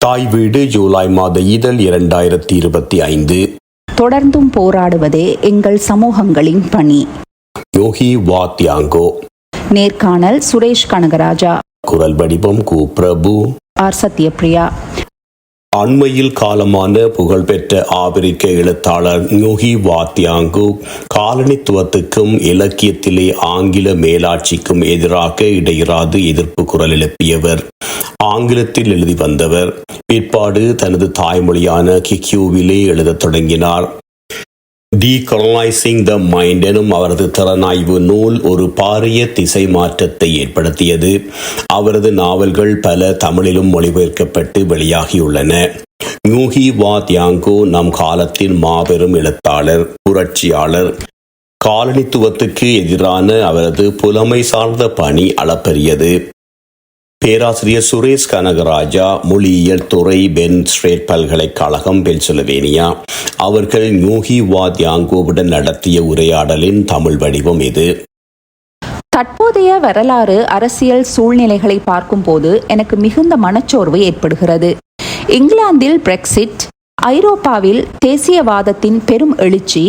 தாய் வீடு ஜூலை மாத இதழ் இரண்டாயிரத்தி இருபத்தி ஐந்து. தொடர்ந்தும் போராடுவதே எங்கள் சமூகங்களின் பணி. யோகி வாத்யாங்கோ நேர்காணல் சுரேஷ் கனகராஜா. குரல் வடிவம் கு பிரபு. ஆர் சத்யபிரியா. அண்மையில் காலமான புகழ்பெற்ற ஆபிரிக்க எழுத்தாளர் ஞோகி வாத்யாங்கு காலனித்துவத்துக்கும் இலக்கியத்திலே ஆங்கில மேலாட்சிக்கும் எதிராக இடையிறாது எதிர்ப்பு குரல் எழுப்பியவர். ஆங்கிலத்தில் எழுதி வந்தவர். பிற்பாடு தனது தாய்மொழியான கிக்யூவிலே எழுதத் தொடங்கினார். டீகொலனைசிங் த மைண்ட் எனும் அவரது திறனாய்வு நூல் ஒரு பாரிய திசை மாற்றத்தை ஏற்படுத்தியது. அவரது நாவல்கள் பல தமிழிலும் மொழிபெயர்க்கப்பட்டு வெளியாகியுள்ளன. யூஹி வா தியாங்கோ நம் காலத்தின் மாபெரும் எழுத்தாளர் புரட்சியாளர். காலனித்துவத்துக்கு எதிரான அவரது புலமை சார்ந்த பணி அளப்பரியது. பேராசிரியர் சுரேஷ் கனகராஜா மொழியியல் துறை பென் ஸ்ட்ரேட் பல்கலைக்கழகம் பென்சில்வேனியா. அவர்கள் யூஹி வா தியாங்கோவுடன் நடத்திய உரையாடலின் தமிழ் வடிவம் இது. தற்போதைய வரலாறு அரசியல் சூழ்நிலைகளை பார்க்கும்போது எனக்கு மிகுந்த மனச்சோர்வு ஏற்படுகிறது. இங்கிலாந்தில் பிரெக்சிட் ஐரோப்பாவில் தேசியவாதத்தின் பெரும் எழுச்சி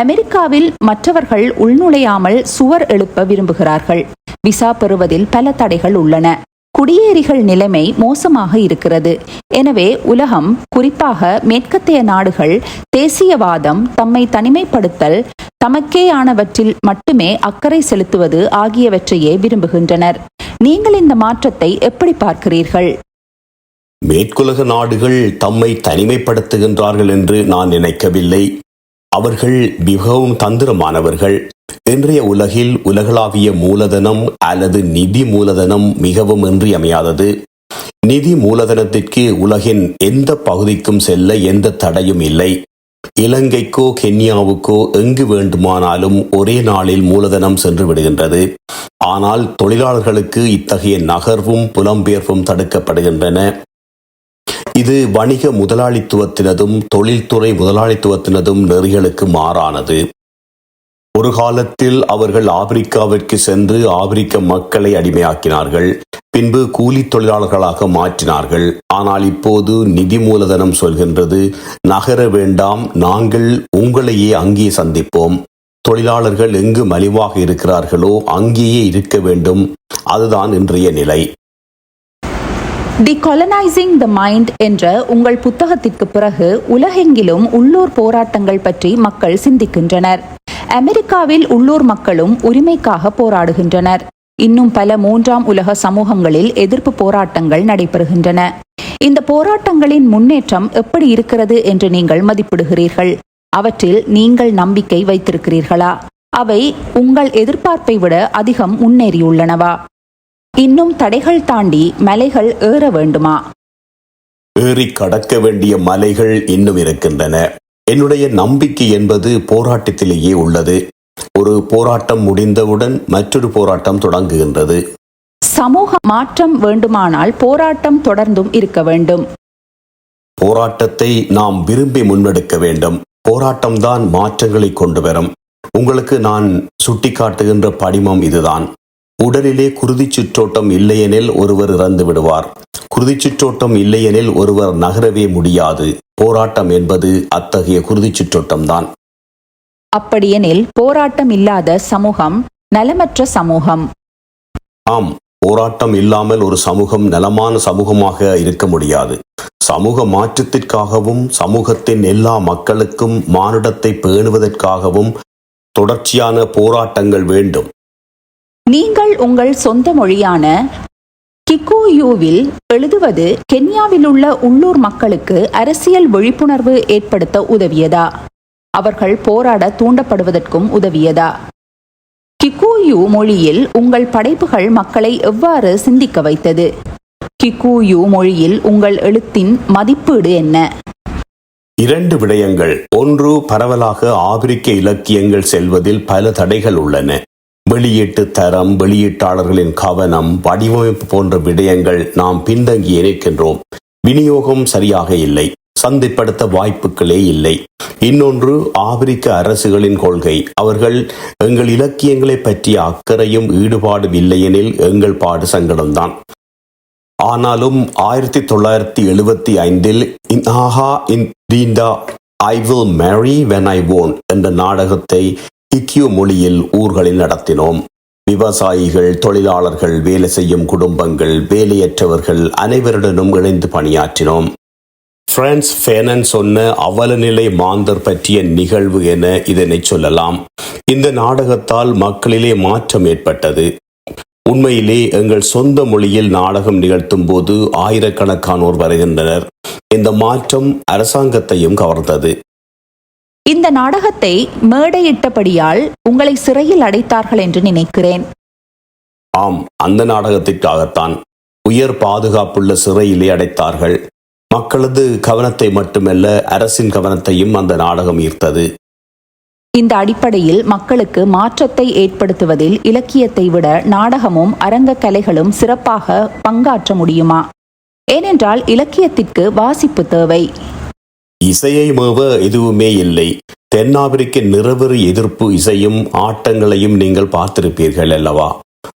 அமெரிக்காவில் மற்றவர்கள் உள்நுழையாமல் சுவர் எழுப்ப விரும்புகிறார்கள். விசா பெறுவதில் பல தடைகள் உள்ளன. குடியேறிகள் நிலைமை மோசமாக இருக்கிறது. எனவே உலகம் குறிப்பாக மேற்கத்தைய நாடுகள் தேசியவாதம் தம்மை தனிமைப்படுத்தல் தமக்கேயானவற்றில் மட்டுமே அக்கறை செலுத்துவது ஆகியவற்றையே விரும்புகின்றனர். நீங்கள் இந்த மாற்றத்தை எப்படி பார்க்கிறீர்கள்? மேற்குலக நாடுகள் தம்மை தனிமைப்படுத்துகின்றார்கள் என்று நான் நினைக்கவில்லை. அவர்கள் மிகவும் தந்திரமானவர்கள். இன்றைய உலகில் உலகளாவிய மூலதனம் அல்லது நிதி மூலதனம் மிகவும் இன்றியமையாதது. நிதி மூலதனத்திற்கு உலகின் எந்த பகுதிக்கும் செல்ல எந்த தடையும் இல்லை. இலங்கைக்கோ கென்யாவுக்கோ எங்கு வேண்டுமானாலும் ஒரே நாளில் மூலதனம் சென்று விடுகின்றது. ஆனால் தொழிலாளர்களுக்கு இத்தகைய நகர்வும் புலம்பெயர்வும் தடுக்கப்படுகின்றன. இது வணிக முதலாளித்துவத்தினதும் தொழில்துறை முதலாளித்துவத்தினதும் நெறிகளுக்கு மாறானது. ஒரு காலத்தில் அவர்கள் ஆப்பிரிக்காவிற்கு சென்று ஆப்பிரிக்க மக்களை அடிமையாக்கினார்கள். பின்பு கூலி தொழிலாளர்களாக மாற்றினார்கள். ஆனால் இப்போது நிதி மூலதனம் சொல்கின்றது. நகர வேண்டாம் நாங்கள் உங்களையே அங்கே சந்திப்போம். தொழிலாளர்கள் எங்கு மலிவாக இருக்கிறார்களோ அங்கேயே இருக்க வேண்டும். அதுதான் இன்றைய நிலை. டிகொலனைசிங் த மைண்ட் என்ற உங்கள் புத்தகத்திற்கு பிறகு உலகெங்கிலும் உள்ளூர் போராட்டங்கள் பற்றி மக்கள் சிந்திக்கின்றனர். அமெரிக்காவில் உள்ளூர் மக்களும் உரிமைக்காக போராடுகின்றனர். இன்னும் பல மூன்றாம் உலக சமூகங்களில் எதிர்ப்பு போராட்டங்கள் நடைபெறுகின்றன. இந்த போராட்டங்களின் முன்னேற்றம் எப்படி இருக்கிறது என்று நீங்கள் மதிப்பிடுகிறீர்கள்? அவற்றில் நீங்கள் நம்பிக்கை வைத்திருக்கிறீர்களா? அவை உங்கள் எதிர்பார்ப்பை விட அதிகம் முன்னேறியுள்ளனவா? இன்னும் தடைகள் தாண்டி மலைகள் ஏற வேண்டுமா? ஏறி கடக்க வேண்டிய மலைகள் இன்னும் இருக்கின்றன. என்னுடைய நம்பிக்கை என்பது போராட்டத்திலேயே உள்ளது. ஒரு போராட்டம் முடிந்தவுடன் மற்றொரு போராட்டம் தொடங்குகின்றது. சமூக மாற்றம் வேண்டுமானால் போராட்டம் தொடர்ந்தும் இருக்க வேண்டும். போராட்டத்தை நாம் விரும்பி முன்னெடுக்க வேண்டும். போராட்டம்தான் மாற்றங்களை கொண்டு வரும். உங்களுக்கு நான் சுட்டிக்காட்டுகின்ற படிமம் இதுதான். உடலிலே குருதிச் சுற்றோட்டம் இல்லையெனில் ஒருவர் இறந்து விடுவார். குருதிச் சுற்றோட்டம் இல்லையெனில் ஒருவர் நகரவே முடியாது. போராட்டம் என்பது அத்தகைய குருதிச் சுற்றோட்டம்தான். அப்படியெனில் போராட்டம் இல்லாத சமூகம் நலமற்ற சமூகம். ஆம் போராட்டம் இல்லாமல் ஒரு சமூகம் நலமான சமூகமாக இருக்க முடியாது. சமூக மாற்றத்திற்காகவும் சமூகத்தின் எல்லா மக்களுக்கும் மானுடத்தை பேணுவதற்காகவும் தொடர்ச்சியான போராட்டங்கள் வேண்டும். நீங்கள் உங்கள் சொந்த மொழியான கிகோயூவில் எழுதுவது கென்யாவில் உள்ள உள்ளூர் மக்களுக்கு அரசியல் விழிப்புணர்வு ஏற்படுத்த உதவியதா? அவர்கள் போராட தூண்டப்படுவதற்கும் உதவியதா? கிகூயு மொழியில் உங்கள் படைப்புகள் மக்களை எவ்வாறு சிந்திக்க வைத்தது? கிகூயு மொழியில் உங்கள் எழுத்தின் மதிப்பீடு என்ன? இரண்டு விடயங்கள். ஒன்று பரவலாக ஆபிரிக்க இலக்கியங்கள் செல்வதில் பல தடைகள் உள்ளன. வெளியீட்டு தரம் வெளியீட்டாளர்களின் கவனம் வடிவமைப்பு போன்ற விடயங்கள் நாம் பின்தங்கி நிற்கின்றோம் விநியோகம் சரியாக இல்லை. சந்தைப்படுத்த வாய்ப்புகளே இல்லை. இன்னொன்று ஆப்பிரிக்க அரசுகளின் கொள்கை. அவர்கள் எங்கள் இலக்கியங்களை பற்றிய அக்கறையும் ஈடுபாடும் இல்லையெனில் எங்கள் பாடு சங்கடம்தான். ஆனாலும் ஆயிரத்தி தொள்ளாயிரத்தி எழுபத்தி ஐந்தில் இன் ஆஹா இன் தீண்டா I will marry when I want என்ற நாடகத்தை இக்கியோ மொழியில் ஊர்களில் நடத்தினோம். விவசாயிகள் தொழிலாளர்கள் வேலை செய்யும் குடும்பங்கள் வேலையற்றவர்கள் அனைவருடனும் இணைந்து பணியாற்றினோம். பிரான்ஸ் ஃபேனன் சொன்ன அவலநிலை மாந்தர் பற்றிய நிகழ்வு என இதனை சொல்லலாம். இந்த நாடகத்தால் மக்களிலே மாற்றம் ஏற்பட்டது. உண்மையிலே எங்கள் சொந்த மொழியில் நாடகம் நிகழ்த்தும் போது ஆயிரக்கணக்கானோர் வருகின்றனர். இந்த மாற்றம் அரசாங்கத்தையும் கவர்ந்தது. இந்த நாடகத்தை மேடையிட்டபடியால் உங்களை சிறையில் அடைத்தார்கள் என்று நினைக்கிறேன். ஆம் அந்த நாடகத்திற்காகத்தான் உயர் பாதுகாப்புள்ள சிறையிலே அடைத்தார்கள். மக்களது கவனத்தை மட்டுமல்ல அரசின் கவனத்தையும் அந்த நாடகம் ஈர்த்தது. இந்த அடிப்படையில் மக்களுக்கு மாற்றத்தை ஏற்படுத்துவதில் இலக்கியத்தை விட நாடகமும் அரங்க கலைகளும் சிறப்பாக பங்காற்ற முடியுமா? ஏனென்றால் இலக்கியத்திற்கு வாசிப்பு தேவை. இசையை மேவ எதுவுமே இல்லை. தென்னாப்பிரிக்க நிறவெறி எதிர்ப்பு இசையும் ஆட்டங்களையும் நீங்கள் பார்த்திருப்பீர்கள் அல்லவா?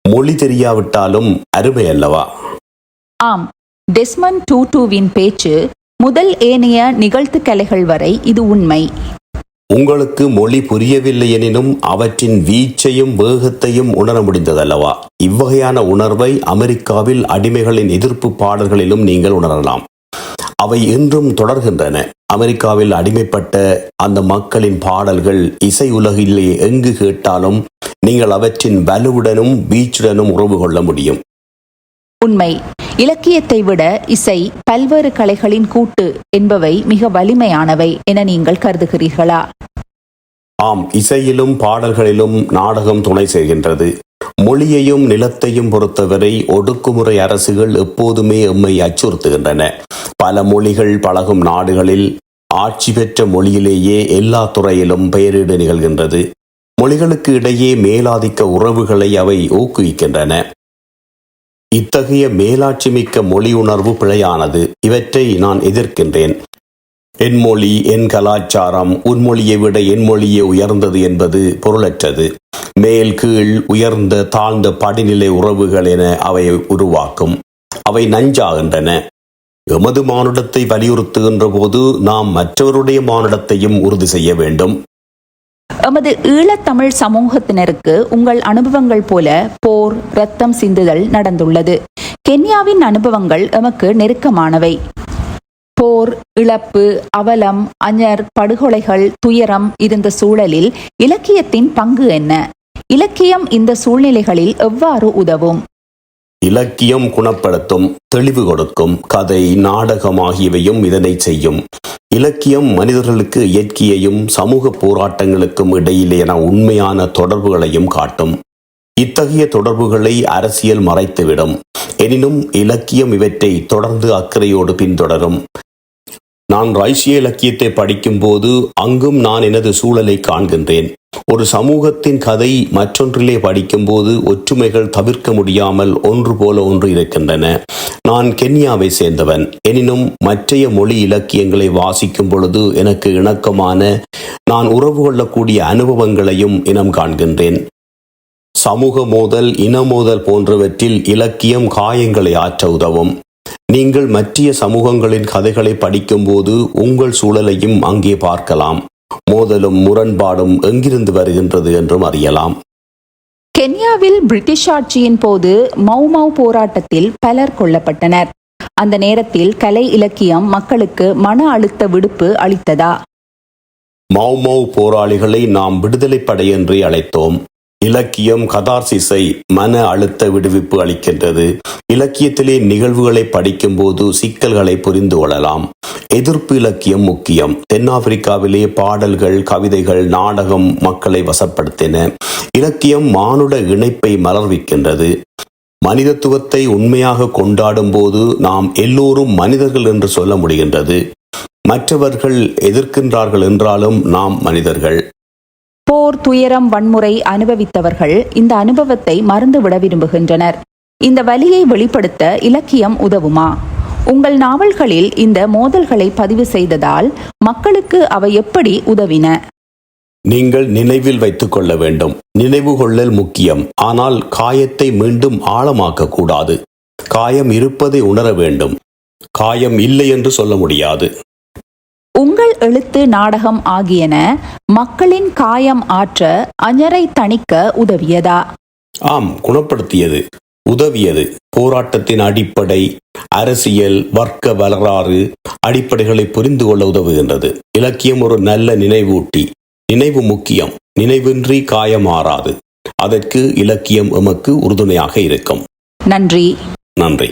மொழி தெரியாவிட்டாலும் அருமை அல்லவா? ஆம். டெஸ்மன் டூடூவின் பேச்சு முதல் ஏனைய நிகழ்த்து கலைகள் வரை இது உண்மை. உங்களுக்கு மொழி புரியவில்லை எனினும் அவற்றின் வீச்சையும் வேகத்தையும் உணர முடிந்ததல்லவா இவ்வகையான உணர்வை அமெரிக்காவில் அடிமைகளின் எதிர்ப்பு பாடல்களிலும் நீங்கள் உணரலாம். அவை இன்றும் தொடர்கின்றன. அமெரிக்காவில் அடிமைப்பட்ட அந்த மக்களின் பாடல்கள் இசை உலகிலே எங்கு கேட்டாலும் நீங்கள் அவற்றின் வலுவுடனும் வீச்சுடனும் உறவு கொள்ள முடியும். உண்மை. இலக்கியத்தை விட இசை பல்வேறு கலைகளின் கூட்டு என்பவை மிக வலிமையானவை என நீங்கள் கருதுகிறீர்களா? ஆம் இசையிலும் பாடல்களிலும் நாடகம் துணை செய்கின்றது. மொழியையும் நிலத்தையும் பொறுத்தவரை ஒடுக்குமுறை அரசுகள் எப்போதுமே எம்மை அச்சுறுத்துகின்றன. பல மொழிகள் பழகும் நாடுகளில் ஆட்சி பெற்ற மொழியிலேயே எல்லா துறையிலும் பெயரீடு நிகழ்கின்றது. மொழிகளுக்கு இடையே மேலாதிக்க உறவுகளை அவை ஊக்குவிக்கின்றன. இத்தகைய மேலாட்சி மிக்க மொழி உணர்வு பிழையானது இவற்றை நான் எதிர்க்கின்றேன். என் மொழி என் கலாச்சாரம் உன் மொழியை விட என் மொழியே உயர்ந்தது என்பது பொருளற்றது. மேல் கீழ் உயர்ந்த தாழ்ந்த படிநிலை உறவுகள் என அவை உருவாக்கும். அவை நஞ்சாகின்றன. எமது மானுடத்தை வலியுறுத்துகின்ற போது நாம் மற்றவருடைய மானுடத்தையும் உறுதி செய்ய வேண்டும். எமது ஈழத்தமிழ் சமூகத்தினருக்கு உங்கள் அனுபவங்கள் போல போர் ரத்தம் சிந்துதல் நடந்துள்ளது. கென்யாவின் அனுபவங்கள் எமக்கு நெருக்கமானவை. போர் இழப்பு அவலம் அஞர் படுகொலைகள் துயரம் இருந்த சூழலில் இலக்கியத்தின் பங்கு என்ன? இலக்கியம் இந்த சூழ்நிலைகளில் எவ்வாறு உதவும்? இலக்கியம் குணப்படுத்தும் தெளிவு கொடுக்கும் கதை நாடகம் ஆகியவையும் இதனை செய்யும். இலக்கியம் மனிதர்களுக்கு இயற்கையையும் சமூக போராட்டங்களுக்கும் இடையிலான உண்மையான தொடர்புகளையும் காட்டும். இத்தகைய தொடர்புகளை அரசியல் மறைத்துவிடும். எனினும் இலக்கியம் இவற்றை தொடர்ந்து அக்கறையோடு பின்தொடரும். நான் ரைசிய இலக்கியத்தை படிக்கும்போது அங்கும் நான் எனது சூழலை காண்கின்றேன். ஒரு சமூகத்தின் கதை மற்றொன்றிலே படிக்கும்போது ஒற்றுமைகள் தவிர்க்க முடியாமல் ஒன்று போல ஒன்று இருக்கின்றன. நான் கென்யாவை சேர்ந்தவன். எனினும் மற்றைய மொழி இலக்கியங்களை வாசிக்கும் பொழுது எனக்கு இணக்கமான நான் உறவு கொள்ளக்கூடிய அனுபவங்களையும் இனம் காண்கின்றேன். சமூக மோதல் இன மோதல் போன்றவற்றில் இலக்கியம் காயங்களை ஆற்ற உதவும். நீங்கள் மற்றிய சமூகங்களின் கதைகளை படிக்கும்போது உங்கள் சூழலையும் அங்கே பார்க்கலாம். மோதலும் முரண்பாடும் எங்கிருந்து வருகின்றது என்றும் அறியலாம். கென்யாவில் பிரிட்டிஷ் ஆட்சியின் போது மௌமௌ போராட்டத்தில் பலர் கொல்லப்பட்டனர். அந்த நேரத்தில் கலை இலக்கியம் மக்களுக்கு மன அழுத்த விடுப்பு அளித்ததா? மௌமௌ போராளிகளை நாம் விடுதலை படை என்றே அழைத்தோம். இலக்கியம் கதார்சிஸை மன அழுத்த விடுவிப்பு அளிக்கின்றது. இலக்கியத்திலே நிகழ்வுகளை படிக்கும்போது சிக்கல்களை புரிந்து கொள்ளலாம். எதிர்ப்பு இலக்கியம் முக்கியம். தென்னாப்பிரிக்காவிலே பாடல்கள் கவிதைகள் நாடகம் மக்களை வசப்படுத்தின. இலக்கியம் மானுட இணைப்பை மலர்விக்கின்றது. மனிதத்துவத்தை உண்மையாக கொண்டாடும் போது நாம் எல்லோரும் மனிதர்கள் என்று சொல்ல முடிகின்றது. மற்றவர்கள் எதிர்க்கின்றார்கள் என்றாலும் நாம் மனிதர்கள். போர் துயரம் வன்முறை அனுபவித்தவர்கள் இந்த அனுபவத்தை மறந்துவிட விரும்புகின்றனர். இந்த வலியை வெளிப்படுத்த இலக்கியம் உதவுமா? உங்கள் நாவல்களில் இந்த மோதல்களை பதிவு செய்ததால் மக்களுக்கு அவை எப்படி உதவின? நீங்கள் நினைவில் வைத்துக் கொள்ள வேண்டும். நினைவு கொள்ளல் முக்கியம். ஆனால் காயத்தை மீண்டும் ஆழமாக்க கூடாது. காயம் இருப்பதை உணர வேண்டும். காயம் இல்லை என்று சொல்ல முடியாது. உங்கள் எழுத்து நாடகம் ஆகியன மக்களின் காயம் ஆற்ற அஞ்சரை தணிக்க உதவியதா? ஆம் குணப்படுத்தியது. உதவியது. போராட்டத்தின் அடிப்படை அரசியல் வர்க்க வரலாறு அடிப்படைகளை புரிந்து கொள்ள உதவுகின்றது. இலக்கியம் ஒரு நல்ல நினைவூட்டி. நினைவு முக்கியம். நினைவின்றி காயம் ஆறாது அதற்கு இலக்கியம் எமக்கு உறுதுணையாக இருக்கும். நன்றி. நன்றி.